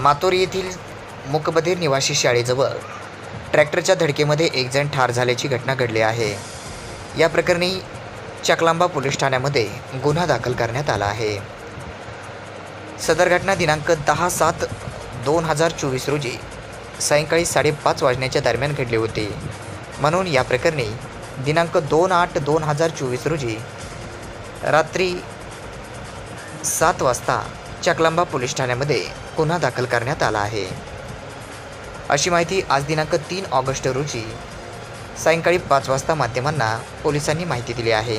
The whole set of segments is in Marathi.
मातोरी येथील मुकबधीर निवासी शाळेजवळ ट्रॅक्टरच्या धडकेमध्ये एकजण ठार झाल्याची घटना घडली आहे. या प्रकरणी चकलांबा पोलीस ठाण्यामध्ये गुन्हा दाखल करण्यात आला आहे. सदर घटना दिनांक दहा सात दोन हजार चोवीस रोजी सायंकाळी साडेपाच वाजण्याच्या दरम्यान घडली होती. म्हणून या प्रकरणी दिनांक दोन आठ दोन हजार चोवीस रोजी रात्री सात वाजता चकलांबा पोलीस ठाण्यामध्ये गुन्हा दाखल करण्यात आला आहे. अशी माहिती आज दिनांक तीन ऑगस्ट रोजी सायंकाळी पाच वाजता माध्यमांना पोलिसांनी माहिती दिली आहे.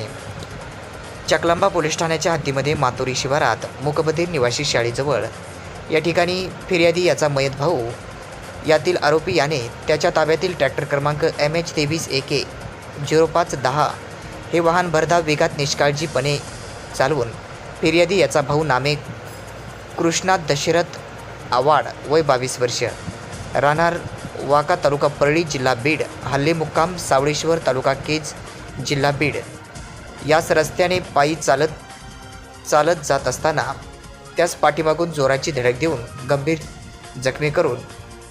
चकलांबा पोलीस ठाण्याच्या हद्दीमध्ये मातोरी शिवारात मूकबधीर निवासी शाळेजवळ या ठिकाणी फिर्यादी याचा मयत भाऊ यातील आरोपी याने त्याच्या ताब्यातील ट्रॅक्टर क्रमांक एम एच तेवीस ए के झिरो पाच दहा हे वाहन भरधाव वेगात निष्काळजीपणे चालवून फिर्यादी याचा भाऊ नामे कृष्णा दशरथ आवाड वय बावीस वर्ष. राहणार वाका तालुका परळी जिल्हा बीड हल्ले मुक्काम सावळेश्वर तालुका केज जिल्हा बीड. याच रस्त्याने पायी चालत चालत जात असताना त्यास पाठीमागून जोराची धडक देऊन गंभीर जखमी करून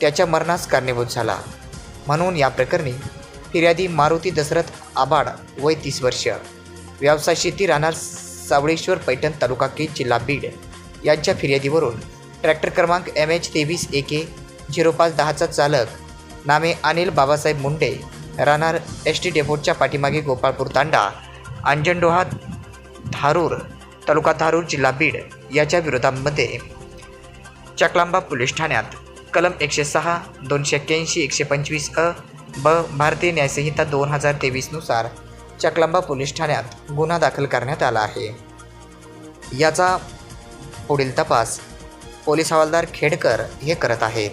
त्याच्या मरणास कारणीभूत झाला. म्हणून या प्रकरणी फिर्यादी मारुती दशरथ आबाड वय तीस वर्ष. व्यवसाय शेती राहणार सावळेश्वर पैठण तालुका केज जिल्हा बीड. यांच्या फिर्यादीवरून ट्रॅक्टर क्रमांक एम एच तेवीस ए के झिरो पाच दहाचा चालक नामे अनिल बाबासाहेब मुंडे राहणार एस टी डेपोटच्या पाठीमागे गोपाळपूर तांडा अंजनडोहा धारूर तालुका धारूर जिल्हा बीड याच्या विरोधामध्ये. चकलांबा पोलीस ठाण्यात कलम एकशे सहा दोनशे एक्क्याऐंशी एकशे पंचवीस अ ब भारतीय न्यायसंहिता दोन हजार तेवीसनुसार चकलांबा पोलीस ठाण्यात गुन्हा दाखल करण्यात आला आहे. याचा पुढील तपास पोलीस हवालदार खेडकर हे करत आहेत.